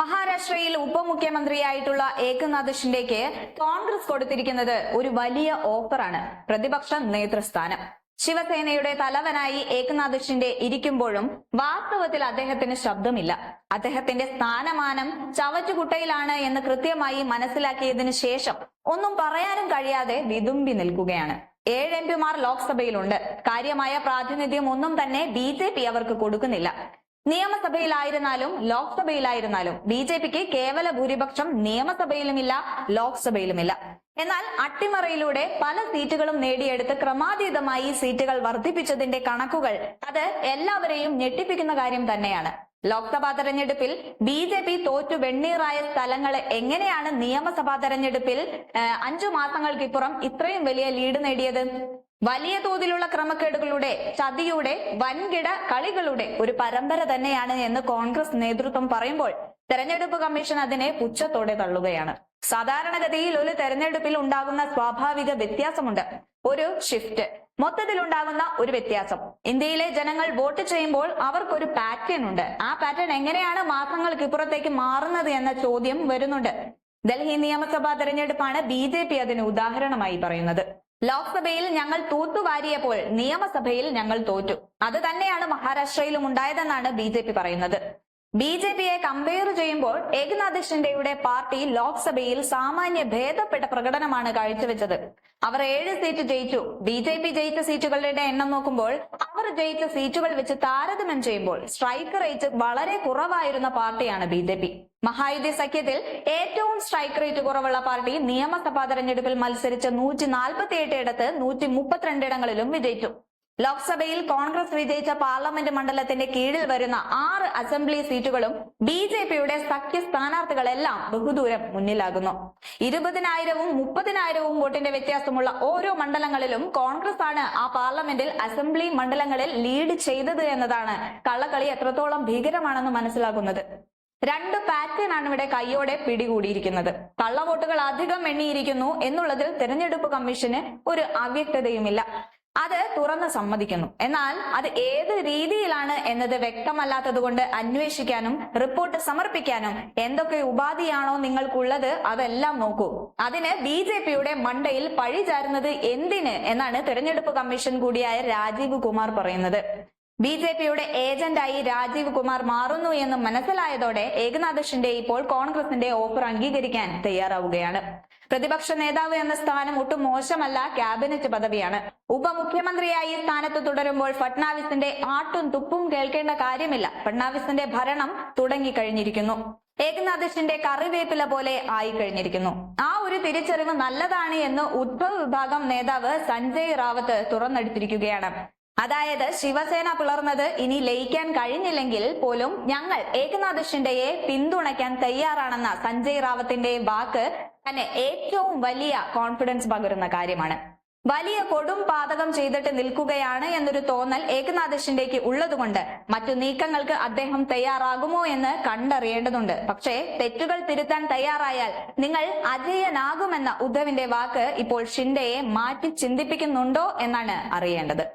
മഹാരാഷ്ട്രയിൽ ഉപമുഖ്യമന്ത്രിയായിട്ടുള്ള ഏകനാഥ് ഷിൻഡേക്ക് കോൺഗ്രസ് കൊടുത്തിരിക്കുന്നത് ഒരു വലിയ ഓഫറാണ് പ്രതിപക്ഷ നേതൃസ്ഥാനം. ശിവസേനയുടെ തലവനായി ഏകനാഥ് ഷിൻഡെ ഇരിക്കുമ്പോഴും വാസ്തവത്തിൽ അദ്ദേഹത്തിന് ശബ്ദമില്ല. അദ്ദേഹത്തിന്റെ സ്ഥാനമാനം ചവറ്റുകുട്ടയിലാണ് എന്ന് കൃത്യമായി മനസ്സിലാക്കിയതിന് ശേഷം ഒന്നും പറയാനും കഴിയാതെ വിതുമ്പി നിൽക്കുകയാണ്. ഏഴ് എം പിമാർ ലോക്സഭയിലുണ്ട്. കാര്യമായ പ്രാതിനിധ്യം ഒന്നും തന്നെ ബി ജെ പി അവർക്ക് കൊടുക്കുന്നില്ല. നിയമസഭയിലായിരുന്നാലും ലോക്സഭയിലായിരുന്നാലും ബി ജെ പിക്ക് കേവല ഭൂരിപക്ഷം നിയമസഭയിലുമില്ല ലോക്സഭയിലുമില്ല. എന്നാൽ അട്ടിമറയിലൂടെ പല സീറ്റുകളും നേടിയെടുത്ത് ക്രമാതീതമായി സീറ്റുകൾ വർദ്ധിപ്പിച്ചതിന്റെ കണക്കുകൾ അത് എല്ലാവരെയും ഞെട്ടിപ്പിക്കുന്ന കാര്യം തന്നെയാണ്. ലോക്സഭാ തെരഞ്ഞെടുപ്പിൽ ബി ജെ പി തോറ്റു വെണ്ണീറായ സ്ഥലങ്ങൾ എങ്ങനെയാണ് നിയമസഭാ തെരഞ്ഞെടുപ്പിൽ അഞ്ചു മാസങ്ങൾക്കിപ്പുറം ഇത്രയും വലിയ ലീഡ് നേടിയത്? വലിയ തോതിലുള്ള ക്രമക്കേടുകളുടെ ചതിയുടെ വൻകിട കളികളുടെ ഒരു പരമ്പര തന്നെയാണ് എന്ന് കോൺഗ്രസ് നേതൃത്വം പറയുമ്പോൾ തെരഞ്ഞെടുപ്പ് കമ്മീഷൻ അതിനെ പുച്ഛത്തോടെ തള്ളുകയാണ്. സാധാരണഗതിയിൽ ഒരു തെരഞ്ഞെടുപ്പിൽ ഉണ്ടാകുന്ന സ്വാഭാവിക വ്യത്യാസമുണ്ട്. ഒരു ഷിഫ്റ്റ് മൊത്തത്തിൽ ഉണ്ടാകുന്ന ഒരു വ്യത്യാസം. ഇന്ത്യയിലെ ജനങ്ങൾ വോട്ട് ചെയ്യുമ്പോൾ അവർക്കൊരു പാറ്റേൺ ഉണ്ട്. ആ പാറ്റേൺ എങ്ങനെയാണ് മാസങ്ങൾക്ക് ഇപ്പുറത്തേക്ക് മാറുന്നത് എന്ന ചോദ്യം വരുന്നുണ്ട്. ഡൽഹി നിയമസഭാ തെരഞ്ഞെടുപ്പാണ് ബി ജെ പി അതിന് ഉദാഹരണമായി പറയുന്നത്. ലോക്സഭയിൽ ഞങ്ങൾ തൂത്തുവാരിയപ്പോൾ നിയമസഭയിൽ ഞങ്ങൾ തോറ്റു. അത് തന്നെയാണ് മഹാരാഷ്ട്രയിലും ഉണ്ടായതെന്നാണ് ബി പറയുന്നത്. ബി ജെ പിയെ കമ്പയർ ചെയ്യുമ്പോൾ ഏകനാഥ് ഷിൻഡെയുടെ പാർട്ടി ലോക്സഭയിൽ സാമാന്യ ഭേദപ്പെട്ട പ്രകടനമാണ് കാഴ്ചവെച്ചത്. അവർ ഏഴ് സീറ്റ് ജയിച്ചു. ബി ജെ പി ജയിച്ച സീറ്റുകളുടെ എണ്ണം നോക്കുമ്പോൾ അവർ ജയിച്ച സീറ്റുകൾ വെച്ച് താരതമ്യം ചെയ്യുമ്പോൾ സ്ട്രൈക്ക് റേറ്റ് വളരെ കുറവായിരുന്ന പാർട്ടിയാണ് ബി ജെ പി. മഹായുതി സഖ്യത്തിൽ ഏറ്റവും സ്ട്രൈക്ക് റേറ്റ് കുറവുള്ള പാർട്ടി നിയമസഭാ തെരഞ്ഞെടുപ്പിൽ മത്സരിച്ച നൂറ്റി നാൽപ്പത്തി എട്ട് ഇടത്ത് നൂറ്റി മുപ്പത്തിരണ്ടിടങ്ങളിലും വിജയിച്ചു. ലോക്സഭയിൽ കോൺഗ്രസ് വിജയിച്ച പാർലമെന്റ് മണ്ഡലത്തിന്റെ കീഴിൽ വരുന്ന ആറ് അസംബ്ലി സീറ്റുകളും ബി ജെ പിയുടെ സഖ്യ സ്ഥാനാർത്ഥികളെല്ലാം ബഹുദൂരം മുന്നിലാകുന്നു. ഇരുപതിനായിരവും മുപ്പതിനായിരവും വോട്ടിന്റെ വ്യത്യാസമുള്ള ഓരോ മണ്ഡലങ്ങളിലും കോൺഗ്രസ് ആണ് ആ പാർലമെന്റിൽ അസംബ്ലി മണ്ഡലങ്ങളിൽ ലീഡ് ചെയ്തത് എന്നതാണ് കള്ളക്കളി എത്രത്തോളം ഭീകരമാണെന്ന് മനസ്സിലാകുന്നത്. രണ്ട് പാറ്റേൺ ആണ് ഇവിടെ കൈയോടെ പിടികൂടിയിരിക്കുന്നത്. കള്ളവോട്ടുകൾ അധികം എണ്ണിയിരിക്കുന്നു എന്നുള്ളതിൽ തെരഞ്ഞെടുപ്പ് കമ്മീഷന് ഒരു അവ്യക്തതയുമില്ല. അത് തുറന്ന് സമ്മതിക്കുന്നു. എന്നാൽ അത് ഏത് രീതിയിലാണ് എന്നത് വ്യക്തമല്ലാത്തത് കൊണ്ട് അന്വേഷിക്കാനും റിപ്പോർട്ട് സമർപ്പിക്കാനും എന്തൊക്കെ ഉപാധിയാണോ നിങ്ങൾക്കുള്ളത് അതെല്ലാം നോക്കൂ. അതിന് ബി ജെ പിയുടെ മണ്ടയിൽ പഴി ചാരുന്നത് എന്തിന് എന്നാണ് തെരഞ്ഞെടുപ്പ് കമ്മീഷൻ കൂടിയായ രാജീവ് കുമാർ പറയുന്നത്. ബി ജെ പിയുടെ ഏജന്റായി രാജീവ് കുമാർ മാറുന്നു എന്ന് മനസ്സിലായതോടെ ഏകനാഥ് ഇപ്പോൾ കോൺഗ്രസിന്റെ ഓഫർ അംഗീകരിക്കാൻ തയ്യാറാവുകയാണ്. പ്രതിപക്ഷ നേതാവ് എന്ന സ്ഥാനം ഒട്ടും മോശമല്ല ക്യാബിനറ്റ് പദവിയാണ്. ഉപമുഖ്യമന്ത്രിയായി സ്ഥാനത്ത് തുടരുമ്പോൾ ഫട്നാവിസിന്റെ ആട്ടും തുപ്പും കേൾക്കേണ്ട കാര്യമില്ല. ഫട്നാവിസിന്റെ ഭരണം തുടങ്ങിക്കഴിഞ്ഞിരിക്കുന്നു. ഏകനാഥ് ഷിൻഡെ കറിവേപ്പില പോലെ ആയി കഴിഞ്ഞിരിക്കുന്നു ആ ഒരു തിരിച്ചറിവ് നല്ലതാണ് എന്ന് ഉദ്ധവ് വിഭാഗം നേതാവ് സഞ്ജയ് റാവത്ത് തുറന്നെടുത്തിരിക്കുകയാണ് അതായത് ശിവസേന പിളർന്നത് ഇനി ലയിക്കാൻ കഴിഞ്ഞില്ലെങ്കിൽ പോലും ഞങ്ങൾ ഏകനാഥ് ഷിൻഡെയെ പിന്തുണയ്ക്കാൻ തയ്യാറാണെന്ന സഞ്ജയ് റാവത്തിന്റെ വാക്ക് തന്നെ ഏറ്റവും വലിയ കോൺഫിഡൻസ് പകരുന്ന കാര്യമാണ്. വലിയ കൊടും പാതകം ചെയ്തിട്ട് നിൽക്കുകയാണ് എന്നൊരു തോന്നൽ ഏകനാഥ് ഷിൻഡേക്ക് ഉള്ളതുകൊണ്ട് മറ്റു നീക്കങ്ങൾക്ക് അദ്ദേഹം തയ്യാറാകുമോ എന്ന് കണ്ടറിയേണ്ടതുണ്ട്. പക്ഷേ തെറ്റുകൾ തിരുത്താൻ തയ്യാറായാൽ നിങ്ങൾ അജയനാകുമെന്ന ഉദ്ധവിന്റെ വാക്ക് ഇപ്പോൾ ഷിൻഡയെ മാറ്റി ചിന്തിപ്പിക്കുന്നുണ്ടോ എന്നാണ് അറിയേണ്ടത്.